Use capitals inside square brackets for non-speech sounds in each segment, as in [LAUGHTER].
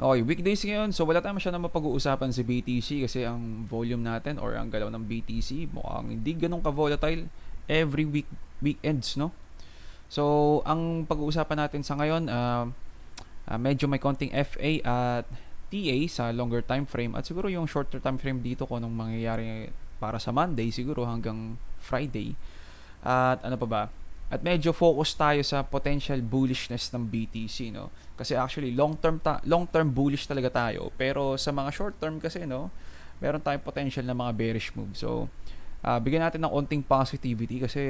Okay, weekdays ngayon. So wala tayong masyadong mapag-uusapan sa BTC kasi ang volume natin or ang galaw ng BTC mukhang hindi ganun ka-volatile every week weekends, no? So, ang pag-uusapan natin sa ngayon, uh, uh, medyo may konting FA at TA sa longer time frame at siguro yung shorter time frame dito kung anong mangyayari para sa Monday siguro hanggang Friday. At ano pa ba? At medyo focus tayo sa potential bullishness ng BTC, no? Kasi actually long term ta- long term bullish talaga tayo, pero sa mga short term kasi, no, meron tayong potential na mga bearish move. So, uh, bigyan natin ng onting positivity kasi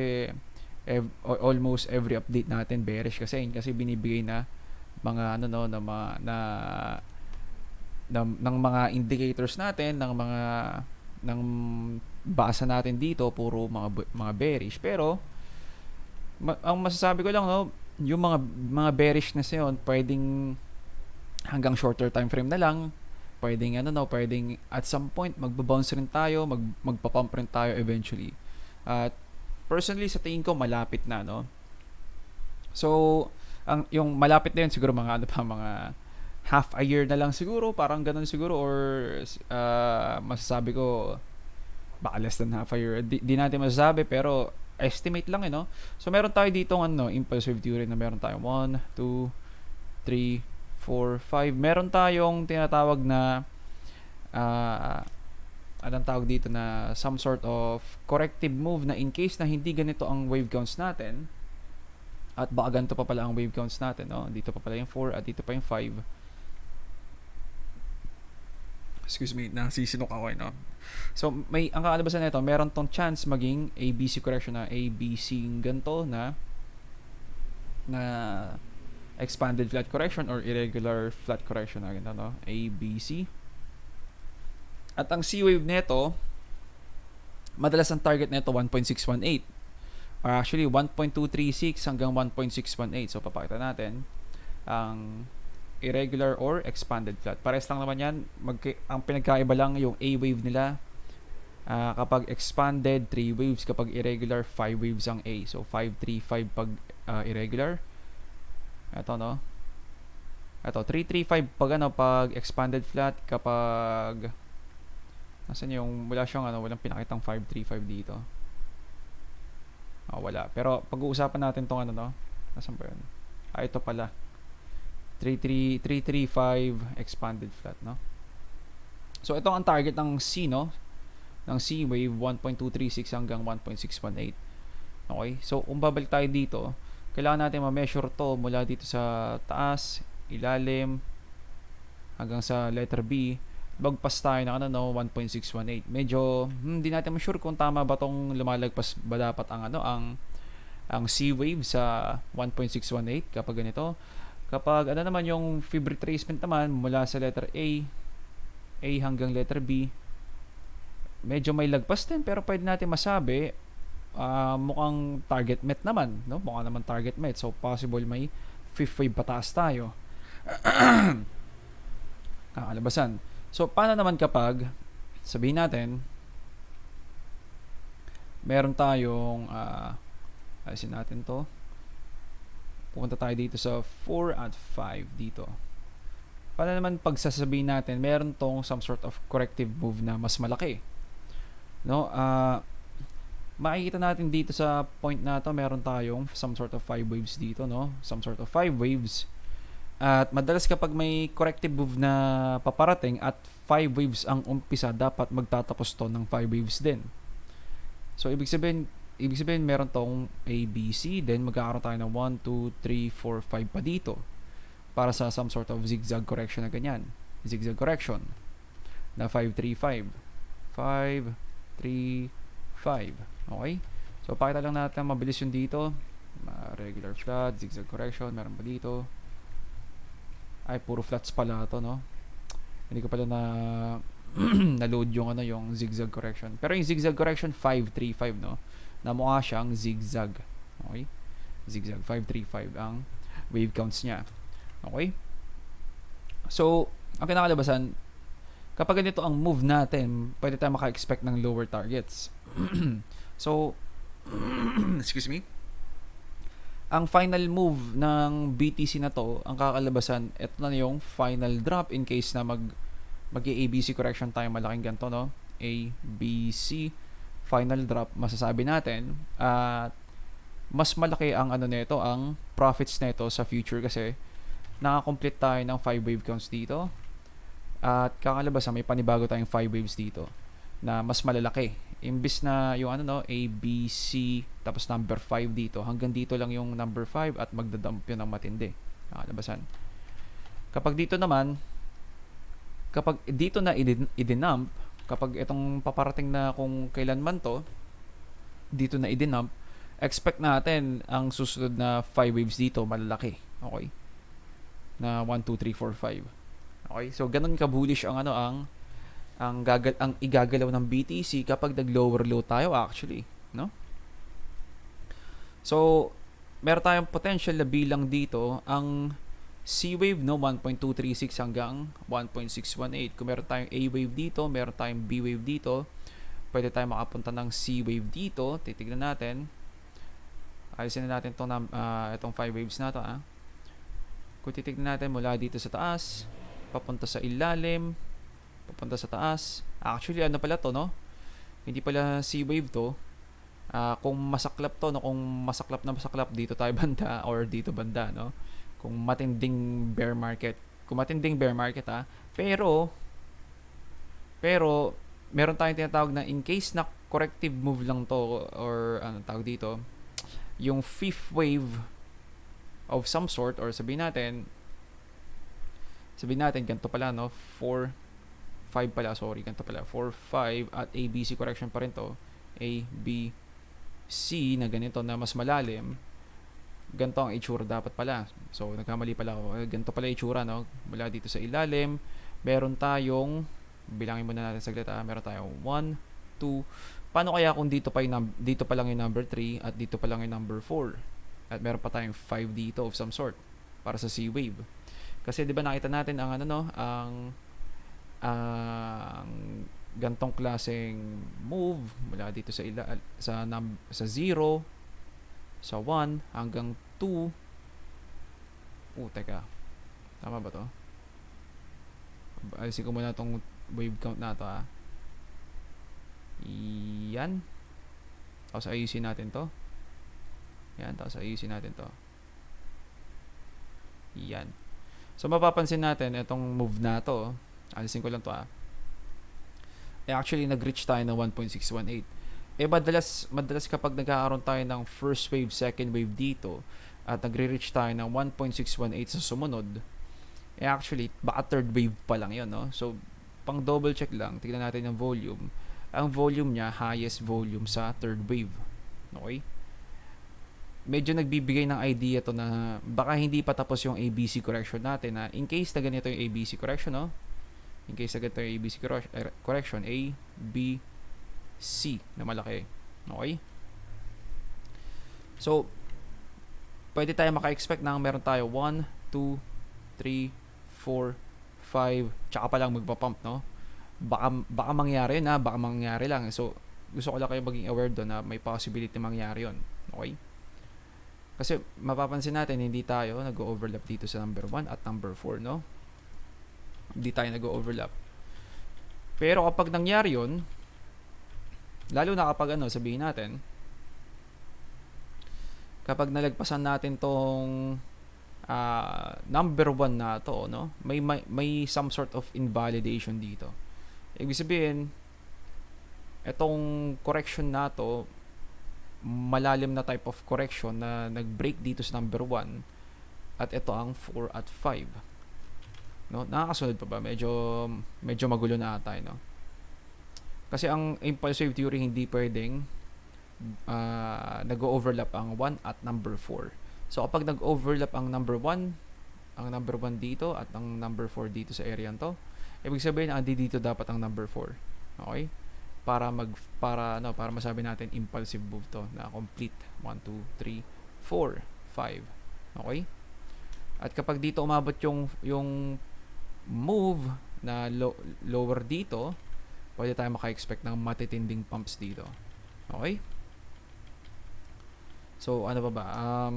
ev- almost every update natin bearish kasi kasi binibigay na mga ano no na mga na, na ng mga indicators natin ng mga ng basa natin dito puro mga mga bearish pero ma- ang masasabi ko lang no, yung mga mga bearishness na yun, pwedeng hanggang shorter time frame na lang, pwedeng ano no, pwedeng at some point magbo-bounce rin tayo, mag magpa-pump rin tayo eventually. At personally sa tingin ko malapit na no. So, ang yung malapit na yun siguro mga ano pa mga half a year na lang siguro, parang ganun siguro or uh, masasabi ko baka less than half a year. Di, di natin masasabi pero estimate lang eh, no? So, meron tayo dito ng ano, impulsive theory na meron tayong 1, 2, 3, 4, 5. Meron tayong tinatawag na uh, anong tawag dito na some sort of corrective move na in case na hindi ganito ang wave counts natin at baka ganito pa pala ang wave counts natin, no? Dito pa pala yung 4 at dito pa yung 5 excuse me, nasisinok ako, eh, no? So, may, ang kakalabasan nito, meron tong chance maging ABC correction na ABC ganto na na expanded flat correction or irregular flat correction na ganito, no? ABC. At ang C wave nito, madalas ang target nito 1.618 or actually 1.236 hanggang 1.618. So, papakita natin ang irregular or expanded flat. Pares lang naman yan. Mag ang pinagkaiba lang yung A wave nila. Uh, kapag expanded, 3 waves. Kapag irregular, 5 waves ang A. So, 5, 3, 5 pag uh, irregular. Ito, no? Ito, 3, 3, 5 pag ano, pag expanded flat. Kapag Nasaan yung, wala siyang ano, walang pinakitang 5, 3, 5 dito. Oh, wala. Pero pag-uusapan natin tong ano, no? Nasaan ba yun? Ah, ito pala. 335 expanded flat, no? So, ito ang target ng C, no? Ng C wave, 1.236 hanggang 1.618. Okay? So, kung babalik tayo dito, kailangan natin ma-measure to mula dito sa taas, ilalim, hanggang sa letter B. Bagpas tayo ng ano, no, 1.618. Medyo, hindi hmm, natin ma-sure kung tama ba tong lumalagpas ba dapat ang ano, ang ang C wave sa 1.618 kapag ganito Kapag ano naman yung fib retracement naman mula sa letter A, A hanggang letter B, medyo may lagpas din pero pwede natin masabi uh, mukhang target met naman, no? Mukha naman target met. So possible may fifth wave pataas tayo. [CLEARS THROAT] Kakalabasan. So paano naman kapag sabihin natin meron tayong uh, alisin natin to Pupunta tayo dito sa 4 at 5 dito. Para naman pagsasabihin natin, meron tong some sort of corrective move na mas malaki. No? Uh, makikita natin dito sa point na to, meron tayong some sort of 5 waves dito, no? Some sort of 5 waves. At madalas kapag may corrective move na paparating at 5 waves ang umpisa, dapat magtatapos to ng 5 waves din. So, ibig sabihin, ibig sabihin meron tong A, B, C, then magkakaroon tayo ng 1, 2, 3, 4, 5 pa dito para sa some sort of zigzag correction na ganyan. Zigzag correction na 5, 3, 5. 5, 3, 5. Okay? So, pakita lang natin mabilis yung dito. Uh, regular flat, zigzag correction, meron pa dito. Ay, puro flats pala to, no? Hindi ko pala na [CLEARS THROAT] na-load yung ano yung zigzag correction. Pero yung zigzag correction 5 3 5 no na mukha siyang zigzag. Okay? Zigzag 535 ang wave counts niya. Okay? So, ang kinakalabasan, kapag ganito ang move natin, pwede tayo maka-expect ng lower targets. [CLEARS THROAT] so, [CLEARS THROAT] excuse me. ang final move ng BTC na to, ang kakalabasan, ito na yung final drop in case na mag mag ABC correction tayo malaking ganito, no? A, B, C, final drop, masasabi natin, at mas malaki ang ano nito, ang profits nito sa future kasi nakakomplete tayo ng 5 wave counts dito. At kakalabasan, may panibago tayong 5 waves dito na mas malalaki. Imbis na yung ano no, A, B, C, tapos number 5 dito. Hanggang dito lang yung number 5 at magdadump yun ng matindi. Kakalabasan. Kapag dito naman, kapag dito na idin- idinump, kapag itong paparating na kung kailan man to, dito na idinump, expect natin ang susunod na 5 waves dito malalaki. Okay? Na 1, 2, 3, 4, 5. Okay? So, ganun ka-bullish ang ano, ang ang gagal ang igagalaw ng BTC kapag nag-lower low tayo actually, no? So, meron tayong potential na bilang dito ang C wave no 1.236 hanggang 1.618. Kung meron tayong A wave dito, meron tayong B wave dito, pwede tayong makapunta ng C wave dito. Titignan natin. Ayusin na natin tong uh, itong 5 waves na to, ah. Kung titignan natin mula dito sa taas, papunta sa ilalim, papunta sa taas. Actually, ano pala to, no? Hindi pala C wave to. Uh, kung masaklap to, no? Kung masaklap na masaklap dito tayo banda or dito banda, no? Kung matinding bear market. Kung matinding bear market, ah. Pero, pero, meron tayong tinatawag na in case na corrective move lang to or ano tawag dito, yung fifth wave of some sort or sabihin natin sabihin natin ganito pala no 4 5 pala, sorry, ganito pala. 4, 5 at ABC correction pa rin to. A, B, C na ganito na mas malalim. Ganito ang itsura dapat pala. So, nagkamali pala ako. Eh, ganito pala itsura, no? Mula dito sa ilalim. Meron tayong, bilangin muna natin saglit ah. Meron tayong 1, 2. Paano kaya kung dito pa, yung, dito pa lang yung number 3 at dito pa lang yung number 4? At meron pa tayong 5 dito of some sort para sa C wave. Kasi 'di ba nakita natin ang ano no, ang ang gantong klaseng move mula dito sa ila sa num, sa 0 sa 1 hanggang 2 oh teka. Tama ba to? Alisin ko muna tong wave count na to ah. Yan. Tapos ayusin natin to. Yan tapos ayusin natin to. Yan. So mapapansin natin itong move na to. Alisin ko lang to ah. Eh, actually, nag-reach tayo ng 1.618. Eh, madalas, madalas kapag nagkakaroon tayo ng first wave, second wave dito, at nagre-reach tayo ng 1.618 sa sumunod, eh actually, baka third wave pa lang yon no? So, pang double check lang, tignan natin yung volume. Ang volume niya, highest volume sa third wave. Okay? medyo nagbibigay ng idea to na baka hindi pa tapos yung ABC correction natin na in case na ganito yung ABC correction no in case agad tayo ABC er, correction A, B, C na malaki. Okay? So, pwede tayo maka-expect na meron tayo 1, 2, 3, 4, 5, tsaka pa lang magpa-pump, no? Baka, baka mangyari na, baka mangyari lang. So, gusto ko lang kayo maging aware doon na may possibility mangyari yon Okay? Kasi mapapansin natin, hindi tayo nag-overlap dito sa number 1 at number 4, no? Hindi tayo nag-overlap. Pero kapag nangyari yun, lalo na kapag ano, sabihin natin, kapag nalagpasan natin tong uh, number one na to, no? May, may, may some sort of invalidation dito. Ibig sabihin, itong correction na to, malalim na type of correction na nag-break dito sa number 1 at ito ang 4 at 5 no nakakasunod pa ba medyo medyo magulo na ata eh, no kasi ang impulsive theory hindi pwedeng uh, nag-overlap ang 1 at number 4 so kapag nag-overlap ang number 1 ang number 1 dito at ang number 4 dito sa area to ibig sabihin ang dito dapat ang number 4 okay? Para mag para ano para masabi natin impulsive move to na complete. 1 2 3 4 5 okay? At kapag dito umabot yung yung move na low, lower dito, pwede tayo maka-expect ng matitinding pumps dito. Okay? So, ano pa ba? Um,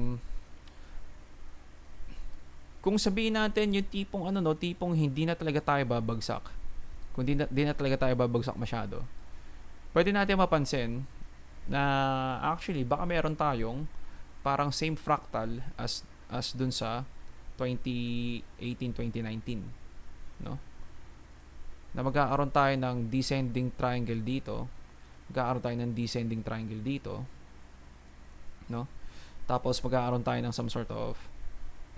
kung sabihin natin yung tipong ano no, tipong hindi na talaga tayo babagsak. Kung di na, di na talaga tayo babagsak masyado. Pwede natin mapansin na actually baka meron tayong parang same fractal as as dun sa 2018-2019 no na magkakaroon tayo ng descending triangle dito. Magkakaroon tayo ng descending triangle dito. No? Tapos magkakaroon tayo ng some sort of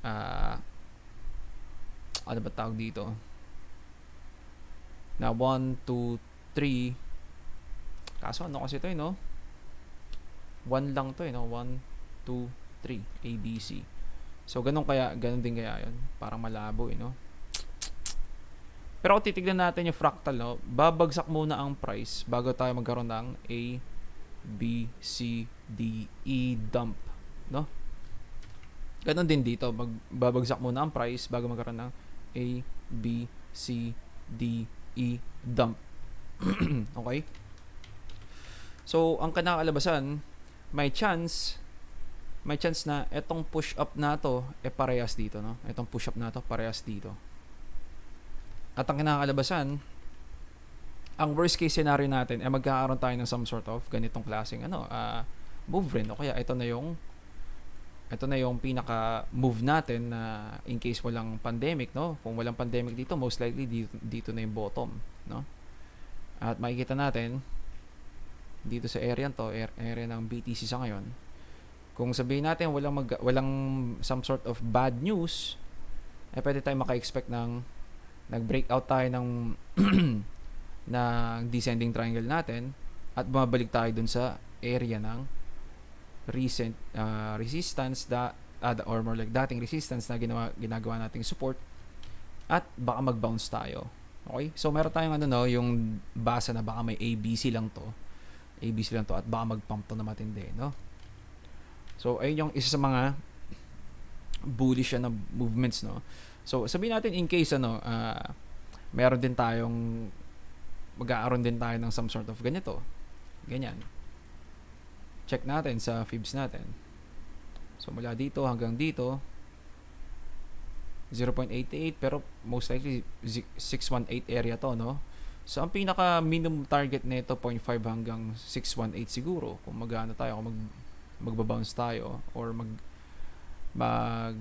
ah ano ba tawag dito? Na 1, 2, 3 kaso ano kasi ito eh no? 1 lang to eh no? 1, 2, 3 ABC so ganun kaya ganun din kaya yun. Parang malabo eh no pero kung titignan natin yung fractal no? Babagsak muna ang price bago tayo magkaroon ng A B C D E dump no? Ganun din dito. Magbabagsak muna ang price bago magkaroon ng A B C D E dump. [CLEARS THROAT] Okay? So ang kinakalabasan may chance may chance na etong push up na to e parehas dito no? Etong push up na to parehas dito at ang kinakalabasan ang worst case scenario natin ay magkakaroon tayo ng some sort of ganitong klaseng ano ah move rin. O kaya ito na yung ito na yung pinaka move natin na in case walang pandemic no? Kung walang pandemic dito most likely dito, dito na yung bottom no? At makikita natin dito sa area to ar- area ng BTC sa ngayon kung sabihin natin walang mag, walang some sort of bad news eh pwede tayo maka-expect ng nag-breakout tayo ng [CLEARS THROAT] ng descending triangle natin at bumabalik tayo dun sa area ng recent uh, resistance da uh, or more like dating resistance na ginawa, ginagawa nating support at baka mag-bounce tayo. Okay? So meron tayong ano no, yung basa na baka may ABC lang to. ABC lang to at baka mag-pump to na matindi, no? So ayun yung isa sa mga bullish na movements, no? So sabihin natin in case ano, uh, meron din tayong mag-aaron din tayo ng some sort of ganito. Ganyan check natin sa fibs natin. So mula dito hanggang dito 0.88 pero most likely 618 area to no. So ang pinaka minimum target nito 0.5 hanggang 618 siguro kung magano tayo kung mag magba-bounce tayo or mag mag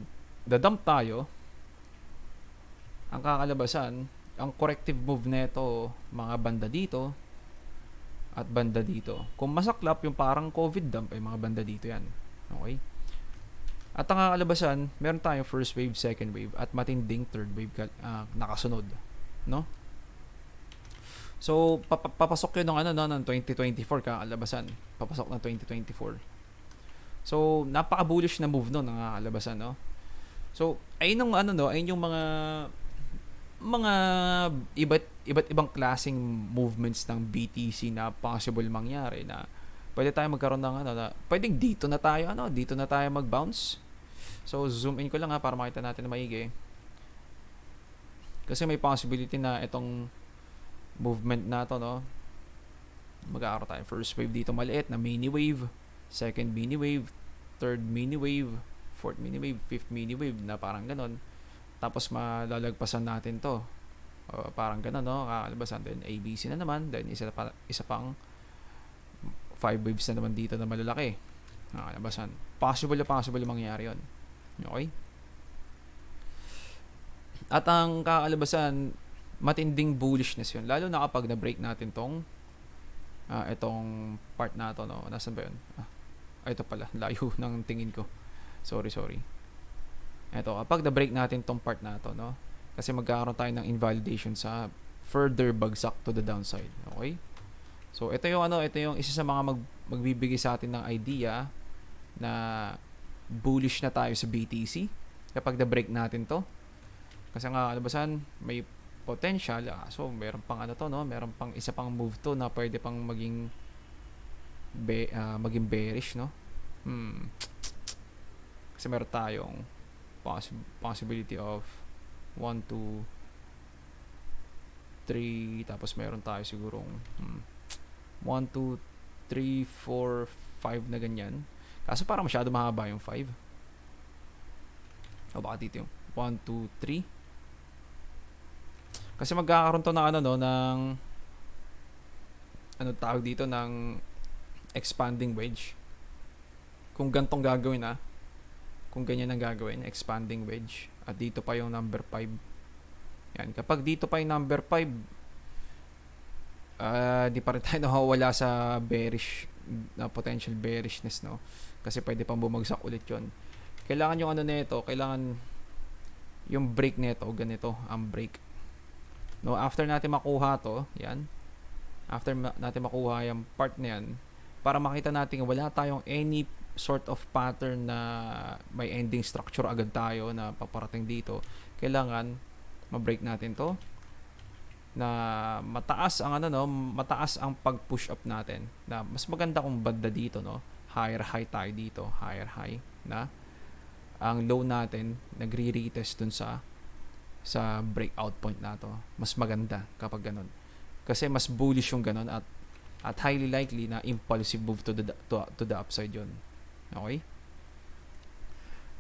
dadump tayo ang kakalabasan ang corrective move nito mga banda dito at banda dito. Kung masaklap yung parang COVID dump ay mga banda dito yan. Okay? At ang kakalabasan, meron tayong first wave, second wave at matinding third wave uh, nakasunod, no? So, pap- papasok yun ng ano no, ng 2024 kakalabasan. Papasok ng 2024. So, napaka-bullish na move no ng kakalabasan, no? So, ayun yung ano no, ayun yung mga mga iba't iba't ibang klasing movements ng BTC na possible mangyari na pwede tayo magkaroon ng ano na pwedeng dito na tayo ano dito na tayo mag-bounce. So zoom in ko lang ha para makita natin na maigi. Kasi may possibility na itong movement na to no mag-aaral tayo. First wave dito maliit na mini wave second mini wave third mini wave fourth mini wave fifth mini wave na parang ganon tapos malalagpasan natin to. Uh, parang gano'n no? Kakalabasan. Din ABC na naman. Then isa, pa, isa pang 5 waves na naman dito na malalaki. Kakalabasan. Possible na possible mangyari yon okay? At ang kakalabasan matinding bullishness yun. Lalo na kapag na-break natin tong uh, itong part na to no? Nasan ba yun? Ah, ito pala. [LAUGHS] Layo ng tingin ko. Sorry sorry Eto, kapag na-break natin tong part na to, no? Kasi magkakaroon tayo ng invalidation sa further bagsak to the downside. Okay? So, ito yung ano, ito yung isa sa mga mag, magbibigay sa atin ng idea na bullish na tayo sa BTC kapag na-break natin to. Kasi nga, alabasan, may potential. Ah, so, meron pang ano to, no? Meron pang isa pang move to na pwede pang maging be, uh, maging bearish, no? Hmm. Kasi meron tayong poss- possibility of 1, 2, 3, tapos meron tayo sigurong hmm, 1, 2, 3, 4, 5 na ganyan. Kaso parang masyado mahaba yung 5. O baka dito yung 1, 2, 3. Kasi magkakaroon to ng ano no, ng ano tawag dito ng expanding wedge. Kung gantong gagawin ah, kung ganyan ang gagawin, expanding wedge. At dito pa yung number 5. Yan. Kapag dito pa yung number 5, ah di pa rin tayo [LAUGHS] nakawala sa bearish na potential bearishness, no? Kasi pwede pang bumagsak ulit yon Kailangan yung ano nito, kailangan yung break nito, ganito, ang break. No, after natin makuha to, yan. After natin makuha yung part na yan, para makita natin wala tayong any sort of pattern na may ending structure agad tayo na paparating dito, kailangan ma-break natin to na mataas ang ano no, mataas ang pag-push up natin. Na mas maganda kung banda dito no, higher high tayo dito, higher high na ang low natin nagre-retest dun sa sa breakout point na to. Mas maganda kapag ganun. Kasi mas bullish yung ganun at at highly likely na impulsive move to the to, to the upside yon. Okay?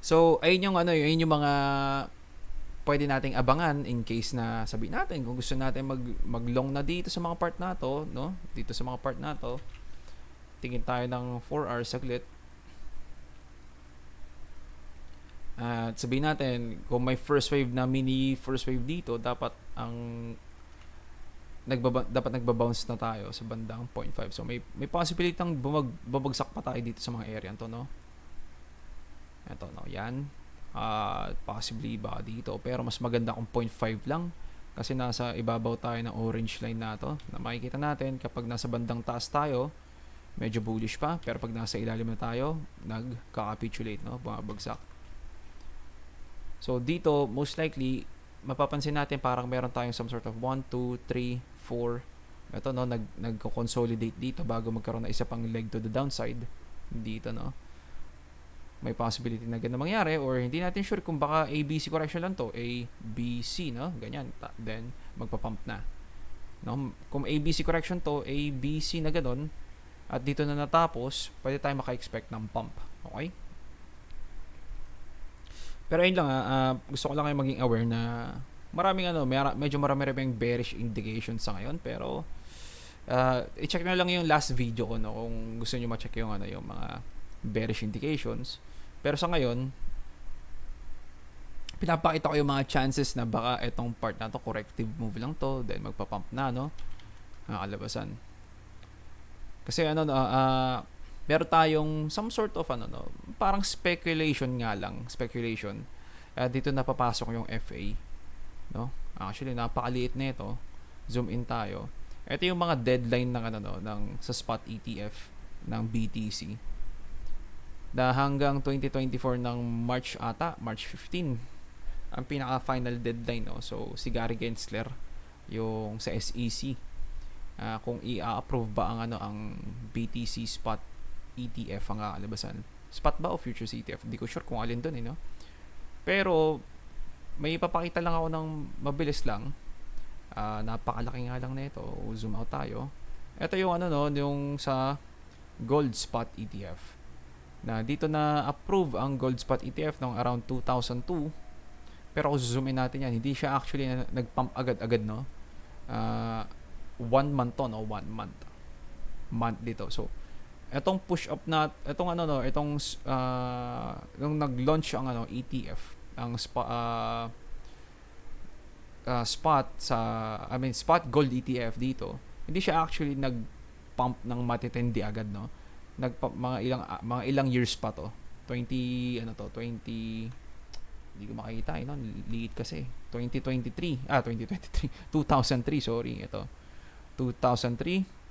So, ayun yung ano, ayun yung mga pwede nating abangan in case na sabi natin kung gusto natin mag maglong na dito sa mga part na to, no? Dito sa mga part na to. Tingin tayo ng 4 hours saglit. At sabihin natin, kung may first wave na mini first wave dito, dapat ang nagbaba, dapat nagba-bounce na tayo sa bandang 0.5. So may may possibility ng bumag, babagsak pa tayo dito sa mga area to, no? Ito, no? Yan. Uh, possibly ba dito. Pero mas maganda kung 0.5 lang. Kasi nasa ibabaw tayo ng orange line na to. Na makikita natin kapag nasa bandang taas tayo, medyo bullish pa. Pero pag nasa ilalim na tayo, nagka-capitulate, no? Bumabagsak. So, dito, most likely, mapapansin natin parang meron tayong some sort of 1, 2, 3, 4. Ito, no, nag, nagko-consolidate dito bago magkaroon ng isa pang leg to the downside. Dito, no. May possibility na ganun mangyari or hindi natin sure kung baka ABC correction lang to. A, B, C, no? Ganyan. Then, magpa-pump na. No? Kung ABC correction to, A, B, C na ganun, at dito na natapos, pwede tayo maka-expect ng pump. Okay? Pero ayun lang, uh, gusto ko lang kayo maging aware na maraming ano, may, medyo marami rin bearish indications sa ngayon. Pero, uh, i-check na lang yung last video ko, no, kung gusto niyo ma-check yung, ano, yung mga bearish indications. Pero sa ngayon, pinapakita ko yung mga chances na baka itong part na to corrective move lang to, then magpa-pump na, no? Nakakalabasan. Kasi ano, uh, uh, meron tayong some sort of ano no, parang speculation nga lang, speculation. Uh, dito napapasok yung FA, no? Actually napakaliit nito. Zoom in tayo. Ito yung mga deadline ng ano no, ng sa spot ETF ng BTC. Na hanggang 2024 ng March ata, March 15 ang pinaka final deadline no. So si Gary Gensler yung sa SEC uh, kung i-approve ba ang ano ang BTC spot ETF ang kakalabasan. Spot ba o futures ETF? Hindi ko sure kung alin doon eh, no? Pero, may ipapakita lang ako ng mabilis lang. Uh, napakalaki nga lang nito. Zoom out tayo. Ito yung ano no, yung sa gold spot ETF. Na dito na approve ang gold spot ETF noong around 2002. Pero kung zoom in natin yan, hindi siya actually na, nag-pump agad-agad no. Uh, one month to no, one month. Month dito. So, etong push up na etong ano no etong uh, nung nag-launch ang ano ETF ang spa, uh, uh, spot sa I mean spot gold ETF dito hindi siya actually nag-pump ng matitindi agad no? Nag mga ilang mga ilang years pa to. 20 ano to 20 hindi ko makita eh, liit kasi. 2023 ah 2023 2003 [LAUGHS] sorry ito. 2003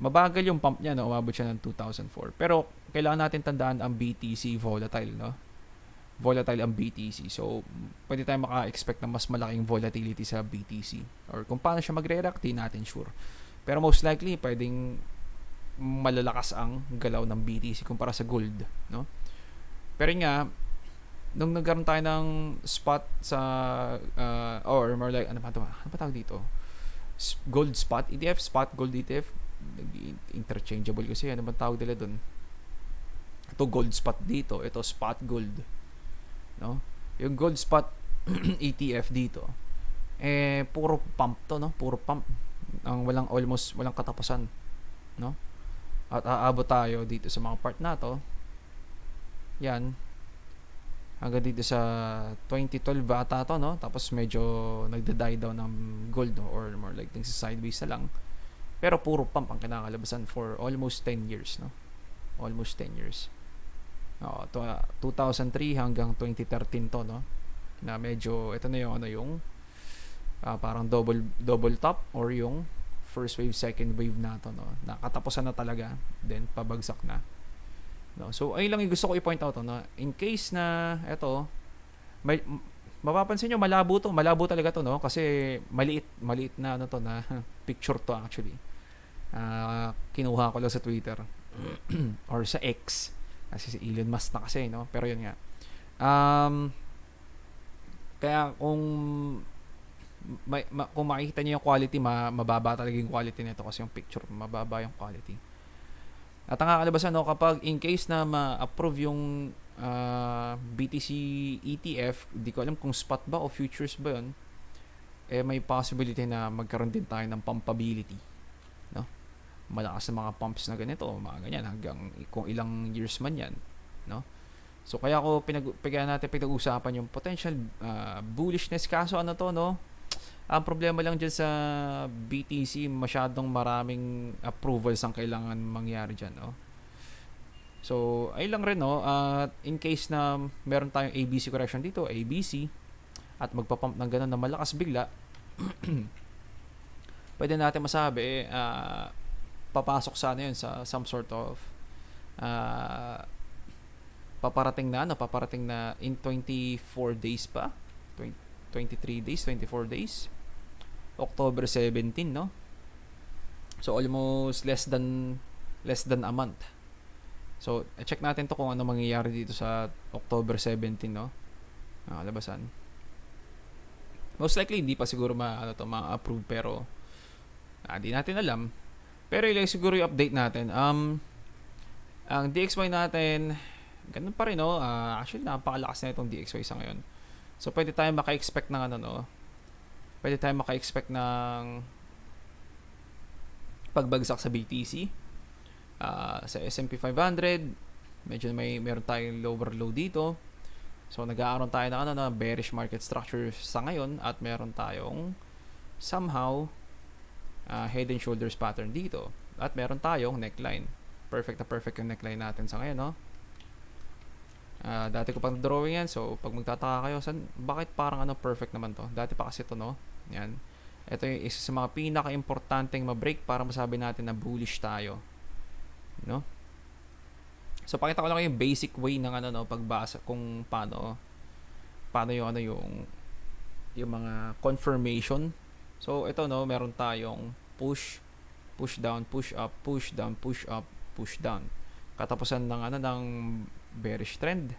mabagal yung pump niya, no? umabot siya ng 2004. Pero, kailangan natin tandaan ang BTC volatile, no? Volatile ang BTC. So, pwede tayo maka-expect ng mas malaking volatility sa BTC. Or kung paano siya magre-react, di natin sure. Pero most likely, pwedeng malalakas ang galaw ng BTC kumpara sa gold, no? Pero nga, nung nagkaroon tayo ng spot sa, uh, or more like, ano pa, ano pa tawag dito? Gold spot ETF, spot gold ETF, interchangeable kasi ano bang tawag nila doon ito gold spot dito. Ito spot gold. No? Yung gold spot [CLEARS THROAT] ETF dito eh puro pump to no? Puro pump. Ang walang almost walang katapusan no? At aabot tayo dito sa mga part na to. Yan. Hanggang dito sa 2012 ata to no? Tapos medyo nagda-die down ng gold no? or more like sa sideways lang pero puro pump ang kinakalabasan for almost 10 years no? Almost 10 years. Oo, to, 2003 hanggang 2013 to no? Na medyo ito na yung ano yung ah, parang double double top or yung first wave second wave na to no? Nakatapusan na talaga then pabagsak na. No so ayun lang yung gusto ko i-point out no? In case na ito may mapapansin nyo malabo to malabo talaga to no? Kasi maliit maliit na ano to na [LAUGHS] picture to actually Ah, kinuha ko lang sa Twitter [CLEARS THROAT] or sa X kasi si Elon Musk na kasi no pero yun nga um kaya kung may, ma, kung makikita niyo yung quality, ma, mababa talaga yung quality nito kasi yung picture, mababa yung quality. At ang kakalabasan, no, kapag in case na ma-approve yung ah, BTC ETF, di ko alam kung spot ba o futures ba yun, eh may possibility na magkaroon din tayo ng pumpability. Malakas na mga pumps na ganito, mga ganyan, hanggang kung ilang years man yan. No? So kaya ko pinag kaya natin pinag-usapan yung potential ah, bullishness kaso ano to no. Ang problema lang dyan sa BTC, masyadong maraming approvals ang kailangan mangyari dyan, no? So, ay lang rin, no? At in case na meron tayong ABC correction dito, ABC, at magpapump ng ganun na malakas bigla, [CLEARS THROAT] pwede natin masabi, eh, papasok sana yun sa some sort of ah, paparating na ano, paparating na in 24 days pa. 20, 23 days, 24 days. October 17, no? So almost less than less than a month. So check natin to kung ano mangyayari dito sa October 17, no? Ah, labasan. Most likely hindi pa siguro ma ano to, ma-approve pero ah, natin alam. Pero ilay siguro yung update natin. Um ang DXY natin ganun pa rin no. Ah, actually napakalakas na itong DXY sa ngayon. So pwede tayo maka-expect ng ano no. Pwede tayo maka-expect ng pagbagsak sa BTC. Ah, sa S&P 500, medyo may meron tayong lower low dito. So nag-aaron tayo ng ano na bearish market structure sa ngayon at meron tayong somehow ah, head and shoulders pattern dito. At meron tayong neckline. Perfect na perfect yung neckline natin sa ngayon, no? Ah, dati ko pang drawing yan. So, pag magtataka kayo, san, bakit parang ano perfect naman to? Dati pa kasi to, no? Yan. Ito yung isa sa mga pinaka-importanteng ma-break para masabi natin na bullish tayo. No? So, pakita ko lang yung basic way ng ano, no, pagbasa kung paano paano yung ano yung yung mga confirmation. So, ito no, meron tayong push, push down, push up, push down, push up, push down. Katapusan ng ano ng bearish trend.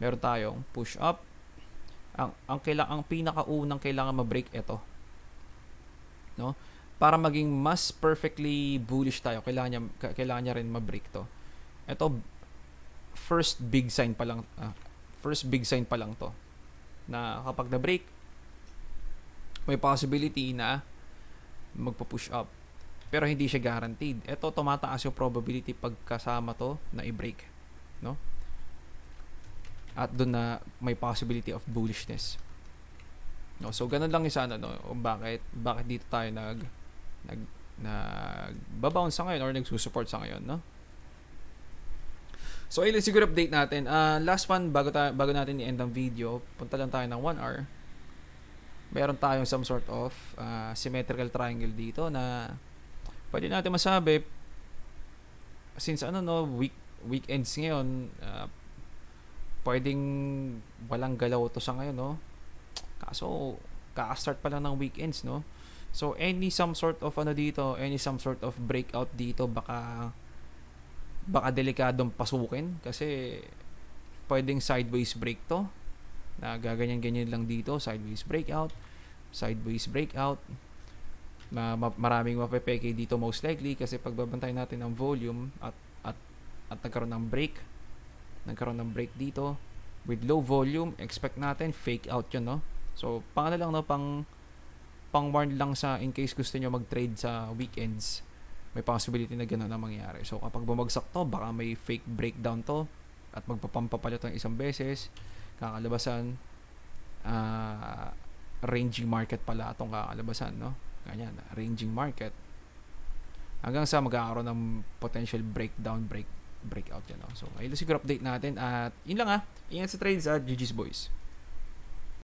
Meron tayong push up. Ang ang kailangan ang pinakaunang kailangan ma-break ito. No? Para maging mas perfectly bullish tayo, kailangan niya ka- kailangan niya rin ma-break to. Ito first big sign pa lang ah, first big sign pa lang to na kapag na-break may possibility na magpa-push up. Pero hindi siya guaranteed. Ito tumataas yung probability pagkasama to na i-break no? At doon na may possibility of bullishness. No, so ganun lang isa ano no, bakit bakit dito tayo nag nag nagbabounce sa ngayon or nagsusupport sa ngayon, no? So, ayun siguro update natin. Ah, last one bago tayo bago natin i-end ang video, punta lang tayo ng 1 hour. Meron tayong some sort of ah, symmetrical triangle dito na pwede natin masabi since ano no week weekends ngayon, uh, pwedeng walang galaw to sa ngayon, no? Kaso, ka-start pa lang ng weekends, no? So, any some sort of ano dito, any some sort of breakout dito, baka baka delikadong pasukin kasi pwedeng sideways break to na gaganyan-ganyan lang dito sideways breakout sideways breakout na ma- maraming mapepeke dito most likely kasi pagbabantay natin ang volume at at nagkaroon ng break nagkaroon ng break dito with low volume, expect natin fake out yun, no? So, pang ano lang, no? Pang, pang warn lang sa in case gusto nyo mag-trade sa weekends, may possibility na gano'n ang mangyari. So, kapag bumagsak to, baka may fake breakdown to at magpapampa pala to ng isang beses, kakalabasan, ah, ranging market pala itong kakalabasan, no? Ganyan, ranging market. Hanggang sa magkakaroon ng potential breakdown, break breakout yan. No? So, ayun siguro update natin. At yun lang ah. Ingat sa trades at GG's boys.